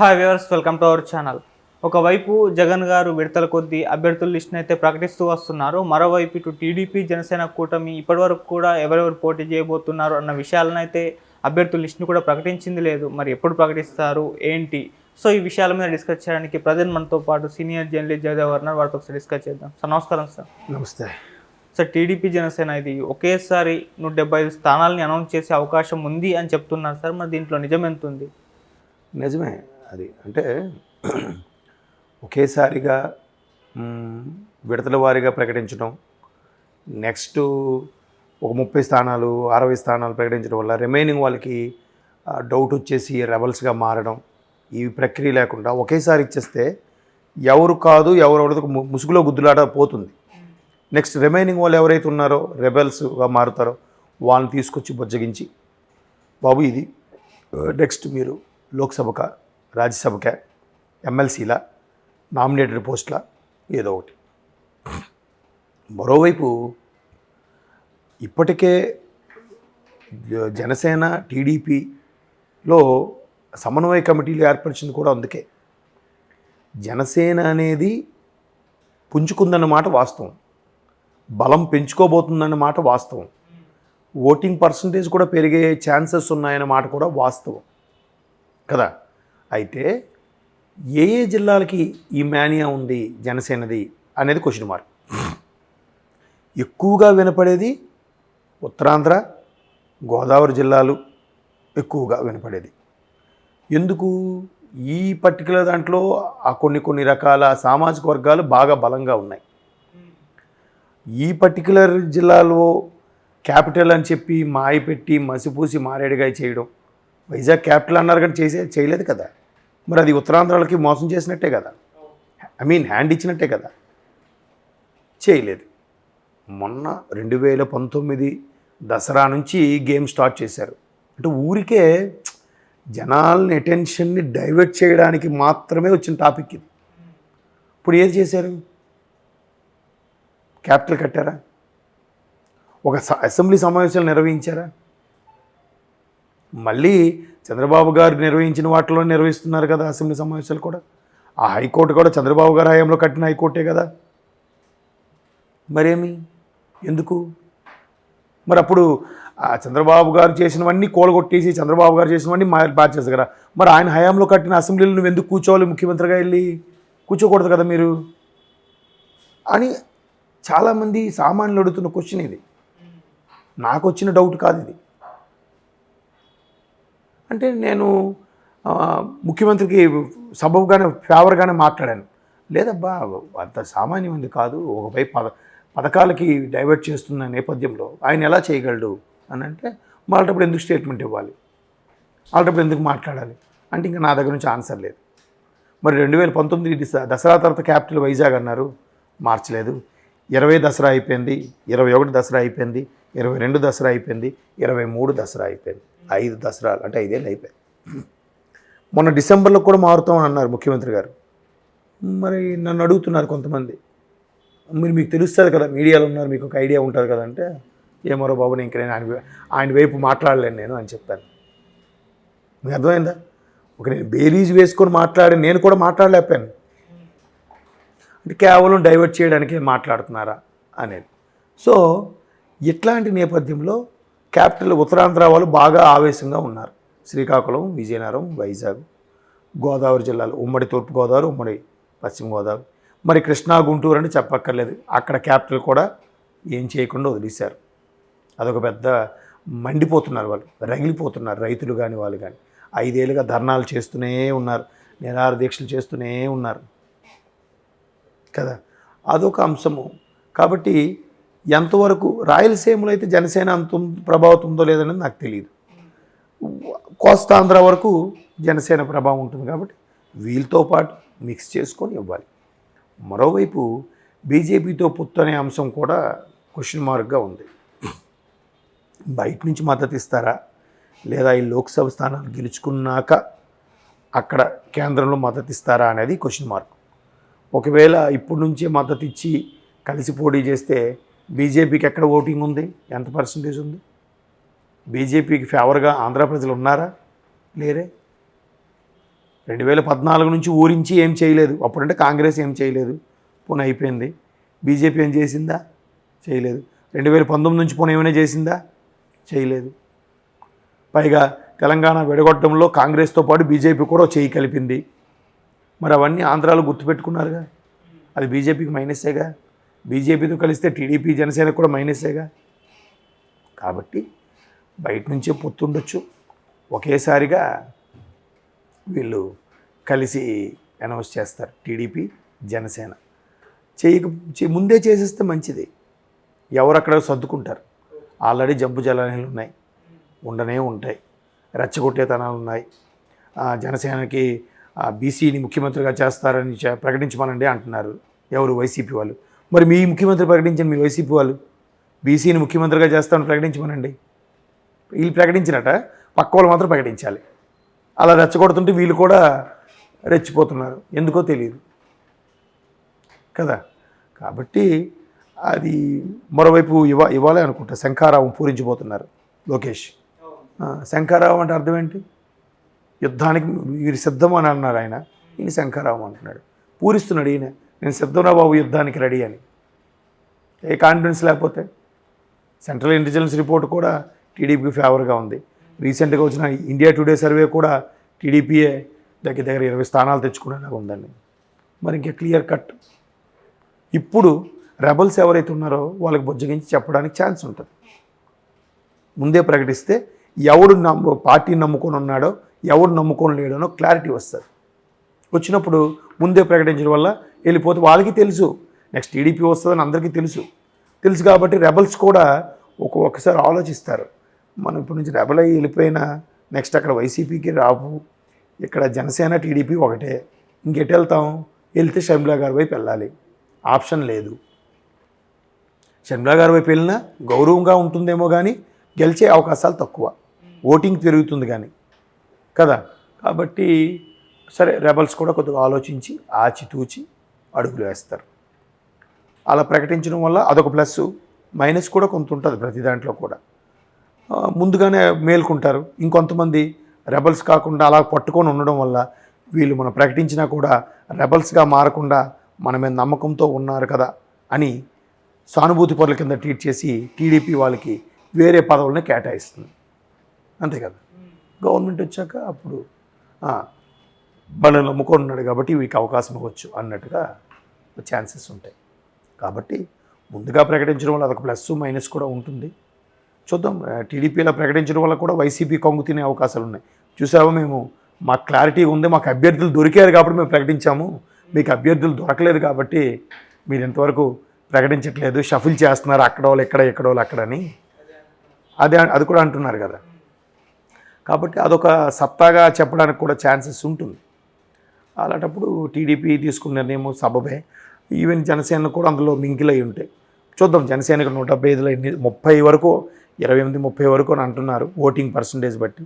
Hi viewers welcome to our channel. ఒకవైపు జగన్ గారు విడతల కొద్దీ అభ్యర్థుల లిస్ట్ని అయితే ప్రకటిస్తూ వస్తున్నారు. మరోవైపు ఇటు టీడీపీ జనసేన కూటమి ఇప్పటివరకు కూడా ఎవరెవరు పోటీ చేయబోతున్నారు అన్న విషయాలను అయితే అభ్యర్థుల లిస్ట్ని కూడా ప్రకటించింది లేదు. మరి ఎప్పుడు ప్రకటిస్తారు? ఏంటి? సో ఈ విషయాల మీద డిస్కస్ చేయడానికి ప్రజెంట్ మనతో పాటు సీనియర్ జర్నలిస్ట్ జయదేవ్ గారు ఉన్నారు వారితో ఒకసారి డిస్కస్ చేద్దాం. సార్ నమస్కారం సార్. నమస్తే. సార్ టీడీపీ జనసేన ఇది ఒకేసారి నూట డెబ్బై ఐదు స్థానాలని అనౌన్స్ చేసే అవకాశం ఉంది అని చెప్తున్నారు సార్. మరి దీంట్లో నిజం ఎంత ఉంది నిజమే. అది. అంటే ఒకేసారిగా విడతల వారీగా ప్రకటించడం నెక్స్ట్ ఒక ముప్పై స్థానాలు అరవై స్థానాలు ప్రకటించడం వల్ల రిమైనింగ్ వాళ్ళకి డౌట్ వచ్చేసి రెబల్స్గా మారడం ఈ ప్రక్రియ లేకుండా ఒకేసారి ఇచ్చేస్తే ఎవరు కాదు ఎవరు ము- ముసుగులో గుద్దులాట పోతుంది. నెక్స్ట్ రిమైనింగ్ వాళ్ళు ఎవరైతే ఉన్నారో రెబెల్స్గా మారుతారో వాళ్ళని తీసుకొచ్చి బుజ్జగించి బాబు ఇది నెక్స్ట్ మీరు లోక్సభక రాజ్యసభక ఎమ్మెల్సీల నామినేటెడ్ పోస్టుల ఏదో ఒకటి. మరోవైపు ఇప్పటికే జనసేన టీడీపీలో సమన్వయ కమిటీలు ఏర్పరిచింది కూడా అందుకే. జనసేన అనేది పుంజుకుందన్న మాట వాస్తవం. బలం పెంచుకోబోతుందన్న మాట వాస్తవం. ఓటింగ్ పర్సంటేజ్ కూడా పెరిగే ఛాన్సెస్ ఉన్నాయన్న మాట కూడా వాస్తవం. కదా? అయితే ఏ ఏ జిల్లాలకి ఈ మేనియా ఉంది జనసేనది అనేది క్వశ్చన్ మార్క్ ఎక్కువగా వినపడేది ఉత్తరాంధ్ర గోదావరి జిల్లాలు ఎక్కువగా వినపడేది. ఎందుకు? ఈ పర్టికులర్ దాంట్లో ఆ కొన్ని కొన్ని రకాల సామాజిక వర్గాలు బాగా బలంగా ఉన్నాయి. ఈ పర్టికులర్ జిల్లాలో క్యాపిటల్ అని చెప్పి మాయ పెట్టి మసిపూసి మారేడుగా చేయడం వైజాగ్ క్యాపిటల్ అన్నారు కానీ చేసే చేయలేదు కదా. మరి అది ఉత్తరాంధ్రాలకి మోసం చేసినట్టే కదా. ఐ మీన్ హ్యాండ్ ఇచ్చినట్టే కదా. చేయలేదు. మొన్న రెండు వేల పంతొమ్మిది దసరా నుంచి గేమ్ స్టార్ట్ చేశారు. అంటే ఊరికే జనాల్ని అటెన్షన్ని డైవర్ట్ చేయడానికి మాత్రమే వచ్చిన టాపిక్ ఇది. ఇప్పుడు ఏది చేశారు? క్యాపిటల్ కట్టారా? ఒక స- అసెంబ్లీ సమావేశాలు నిర్వహించారా? మళ్ళీ చంద్రబాబు గారు నిర్వహించిన వాటిలో నిర్వహిస్తున్నారు కదా అసెంబ్లీ సమావేశాలు కూడా. ఆ హైకోర్టు కూడా చంద్రబాబు గారు హయాంలో కట్టిన హైకోర్టే కదా. మరేమి? ఎందుకు? మరి అప్పుడు ఆ చంద్రబాబు గారు చేసినవన్నీ కోలగొట్టేసి చంద్రబాబు గారు చేసినవన్నీ మా మార్చేస్తారు కదా. మరి ఆయన హయాంలో కట్టిన అసెంబ్లీలో నువ్వు ఎందుకు కూర్చోవాలి ముఖ్యమంత్రిగా వెళ్ళి? కూర్చోకూడదు కదా మీరు? అని చాలామంది సామాన్యులు అడుగుతున్న క్వశ్చన్ ఇది. నాకు వచ్చిన డౌట్ కాదు ఇది. అంటే నేను ముఖ్యమంత్రికి సబబ్గానే ఫేవర్గానే మాట్లాడాను. లేదబ్బా అంత సామాన్యమైంది కాదు ఒకవైపు పద పథకాలకి డైవర్ట్ చేస్తున్న నేపథ్యంలో ఆయన ఎలా చేయగలడు అని అంటే వాళ్ళటప్పుడు ఎందుకు స్టేట్మెంట్ ఇవ్వాలి? వాళ్ళటప్పుడు ఎందుకు మాట్లాడాలి? అంటే ఇంకా నా దగ్గర నుంచి ఆన్సర్ లేదు. మరి రెండు వేల పంతొమ్మిది దసరా తర్వాత క్యాపిటల్ వైజాగ్ అన్నారు మార్చలేదు. ఇరవై దసరా అయిపోయింది ఇరవై ఒకటి దసరా అయిపోయింది ఇరవై రెండు దసరా అయిపోయింది ఇరవై మూడు దసరా అయిపోయింది. ఐదు దసరాలు అంటే ఐదేళ్ళు అయిపోయింది మొన్న డిసెంబర్లో కూడా మారుతామని అన్నారు ముఖ్యమంత్రి గారు. మరి నన్ను అడుగుతున్నారు కొంతమంది. మీరు మీకు తెలుస్తుంది కదా మీడియాలో ఉన్నారు మీకు ఒక ఐడియా ఉంటుంది కదా అంటే ఏమరో బాబు నేను ఇంక నేను ఆయన ఆయన వైపు మాట్లాడలేను నేను అని చెప్పాను. మీకు అర్థమైందా? ఒక నేను బేరీజ్ వేసుకొని మాట్లాడి నేను కూడా మాట్లాడలేకపోయాను. అంటే కేవలం డైవర్ట్ చేయడానికే మాట్లాడుతున్నారా అనేది. సో ఇట్లాంటి నేపథ్యంలో క్యాపిటల్ ఉత్తరాంధ్ర వాళ్ళు బాగా ఆవేశంగా ఉన్నారు. శ్రీకాకుళం విజయనగరం వైజాగ్ గోదావరి జిల్లాలు. ఉమ్మడి తూర్పు గోదావరి ఉమ్మడి పశ్చిమ గోదావరి మరి కృష్ణా గుంటూరు అని చెప్పక్కర్లేదు. అక్కడ క్యాపిటల్ కూడా ఏం చేయకుండా వదిలేశారు. అదొక పెద్ద మండిపోతున్నారు వాళ్ళు. రగిలిపోతున్నారు రైతులు కానీ వాళ్ళు కానీ. ఐదేళ్ళుగా ధర్నాలు చేస్తూనే ఉన్నారు. నిరాహార దీక్షలు చేస్తూనే ఉన్నారు. కదా? అదొక అంశము. కాబట్టి ఎంతవరకు రాయలసీమలో అయితే జనసేన అంత ప్రభావం ఉందో లేదనేది నాకు తెలియదు కోస్తాంధ్ర వరకు జనసేన ప్రభావం ఉంటుంది కాబట్టి వీళ్ళతో పాటు మిక్స్ చేసుకొని ఇవ్వాలి. మరోవైపు బీజేపీతో పొత్తు అనే అంశం కూడా క్వశ్చన్ మార్క్గా ఉంది. బయట నుంచి మద్దతు ఇస్తారా? లేదా ఈ లోక్సభ స్థానాలు గెలుచుకున్నాక అక్కడ కేంద్రంలో మద్దతు ఇస్తారా అనేది క్వశ్చన్ మార్క్. ఒకవేళ ఇప్పటి నుంచే మద్దతు ఇచ్చి కలిసి పోటీ చేస్తే బీజేపీకి ఎక్కడ ఓటింగ్ ఉంది? ఎంత పర్సంటేజ్ ఉంది? బీజేపీకి ఫేవర్గా ఆంధ్ర ప్రజలు ఉన్నారా? లేరే? రెండు వేల పద్నాలుగు నుంచి ఊరించి ఏం చేయలేదు. అప్పుడంటే కాంగ్రెస్ ఏం చేయలేదు. పోనీ అయిపోయింది. బీజేపీ ఏం చేసిందా? చేయలేదు. రెండు వేల పంతొమ్మిది నుంచి పోనీ ఏమైనా చేసిందా? చేయలేదు. పైగా తెలంగాణ విడగొట్టడంలో కాంగ్రెస్తో పాటు బీజేపీ కూడా చేయి కలిపింది. మరి అవన్నీ ఆంధ్రాలో గుర్తుపెట్టుకున్నారుగా అది బీజేపీకి మైనస్సేగా బీజేపీతో కలిస్తే టీడీపీ జనసేన కూడా మైనస్సేగా కాబట్టి బయట నుంచే పొత్తుండొచ్చు ఒకేసారిగా వీళ్ళు కలిసి అనౌన్స్ చేస్తారు. టీడీపీ జనసేన. చేయక ముందే చేసేస్తే మంచిది. ఎవరక్కడ సర్దుకుంటారు. ఆల్రెడీ జంపు జలాలు ఉన్నాయి. ఉండనే ఉంటాయి. రెచ్చగొట్టేతనాలు ఉన్నాయి. ఆ, జనసేనకి బీసీని ముఖ్యమంత్రిగా చేస్తారని ప్రకటించమనండి అంటున్నారు ఎవరు వైసీపీ వాళ్ళు. మరి మీ ముఖ్యమంత్రి ప్రకటించండి మీ వైసీపీ వాళ్ళు బీసీని ముఖ్యమంత్రిగా చేస్తామని ప్రకటించమనండి? వీళ్ళు ప్రకటించినట పక్క వాళ్ళు మాత్రం ప్రకటించాలి. అలా రెచ్చగొడుతుంటే వీళ్ళు కూడా రెచ్చిపోతున్నారు. ఎందుకో తెలియదు. కదా? కాబట్టి అది మరోవైపు ఇవా ఇవ్వాలి అనుకుంటా. శంఖారావం పూరించిపోతున్నారు లోకేష్. శంఖారావం అంటే అర్థం ఏంటి? యుద్ధానికి వీరు సిద్ధం అని అన్నారు ఆయన. ఈయన శంఖారావం అంటున్నాడు. పూరిస్తున్నాడు ఈయన. నేను సిద్ధంరా బాబు యుద్ధానికి రెడీ అని. ఏ కాన్ఫిడెన్స్ లేకపోతే? సెంట్రల్ ఇంటెలిజెన్స్ రిపోర్ట్ కూడా టీడీపీకి ఫేవర్గా ఉంది. రీసెంట్గా వచ్చిన ఇండియా టుడే సర్వే కూడా టీడీపీయే దగ్గర దగ్గర ఇరవై స్థానాలు తెచ్చుకునేలాగా ఉందండి. మరి ఇంకా క్లియర్ కట్. ఇప్పుడు రెబల్స్ ఎవరైతే ఉన్నారో వాళ్ళకి బుజ్జగించి చెప్పడానికి ఛాన్స్ ఉంటుంది. ముందే ప్రకటిస్తే ఎవడు నమ్ము పార్టీని నమ్ముకొని ఉన్నాడో ఎవరు నమ్ముకొని లేడనో క్లారిటీ వస్తుంది. వచ్చినప్పుడు ముందే ప్రకటించడం వల్ల వెళ్ళిపోతే వాళ్ళకి తెలుసు. నెక్స్ట్ టీడీపీ వస్తుందని అందరికీ తెలుసు. తెలుసు కాబట్టి రెబల్స్ కూడా ఒక ఆలోచిస్తారు. మనం ఇప్పటి నుంచి రెబల్ అయ్యి వెళ్ళిపోయినా నెక్స్ట్ అక్కడ వైసీపీకి రావు. ఇక్కడ జనసేన టీడీపీ ఒకటే. ఇంకెటు వెళ్తాం? వెళ్తే షర్మిలా గారి వైపు వెళ్ళాలి. ఆప్షన్ లేదు. షర్మిలా గారి వైపు వెళ్ళినా గౌరవంగా ఉంటుందేమో కానీ గెలిచే అవకాశాలు తక్కువ. ఓటింగ్ పెరుగుతుంది కానీ కదా? కాబట్టి సరే రెబల్స్ కూడా కొద్దిగా ఆలోచించి ఆచితూచి అడుగులు వేస్తారు. అలా ప్రకటించడం వల్ల అదొక ప్లస్ మైనస్ కూడా కొంత ఉంటుంది ప్రతి దాంట్లో కూడా. ముందుగానే మేల్కుంటారు. ఇంకొంతమంది రెబల్స్ కాకుండా అలా పట్టుకొని ఉండడం వల్ల వీళ్ళు మనం ప్రకటించినా కూడా రెబల్స్గా మారకుండా మన మీద నమ్మకంతో ఉన్నారు కదా అని సానుభూతి పరుల కింద ట్రీట్ చేసి టీడీపీ వాళ్ళకి వేరే పదవులను కేటాయిస్తుంది. అంతే కదా? గవర్నమెంట్ వచ్చాక అప్పుడు మనల్ని నమ్ముకొని ఉన్నాడు కాబట్టి వీరికి అవకాశం ఇవ్వచ్చు అన్నట్టుగా ఛాన్సెస్ ఉంటాయి. కాబట్టి ముందుగా ప్రకటించడం వల్ల అదొక ప్లస్ మైనస్ కూడా ఉంటుంది. చూద్దాం టీడీపీలో ప్రకటించడం వల్ల కూడా వైసీపీ కొంగు తినే అవకాశాలు ఉన్నాయి. చూసావా మేము? మాకు క్లారిటీ ఉంది మాకు అభ్యర్థులు దొరికారు కాబట్టి మేము ప్రకటించాము. మీకు అభ్యర్థులు దొరకలేదు కాబట్టి మీరు ఇంతవరకు ప్రకటించట్లేదు. షఫుల్ చేస్తున్నారు అక్కడ వాళ్ళు ఎక్కడ ఎక్కడ వాళ్ళు అక్కడని అదే అది కూడా అంటున్నారు కదా. కాబట్టి అదొక సత్తాగా చెప్పడానికి కూడా ఛాన్సెస్ ఉంటుంది. అలాంటప్పుడు టీడీపీ తీసుకున్న నిర్ణయం సబబే. ఈవెన్ జనసేన కూడా అందులో మింకిల్ అయి ఉంటాయి చూద్దాం జనసేనకు నూట డెబ్బై ఐదులో ఎన్ని ముప్పై వరకు ఇరవై ఎనిమిది ముప్పై వరకు అని అంటున్నారు ఓటింగ్ పర్సంటేజ్ బట్టి.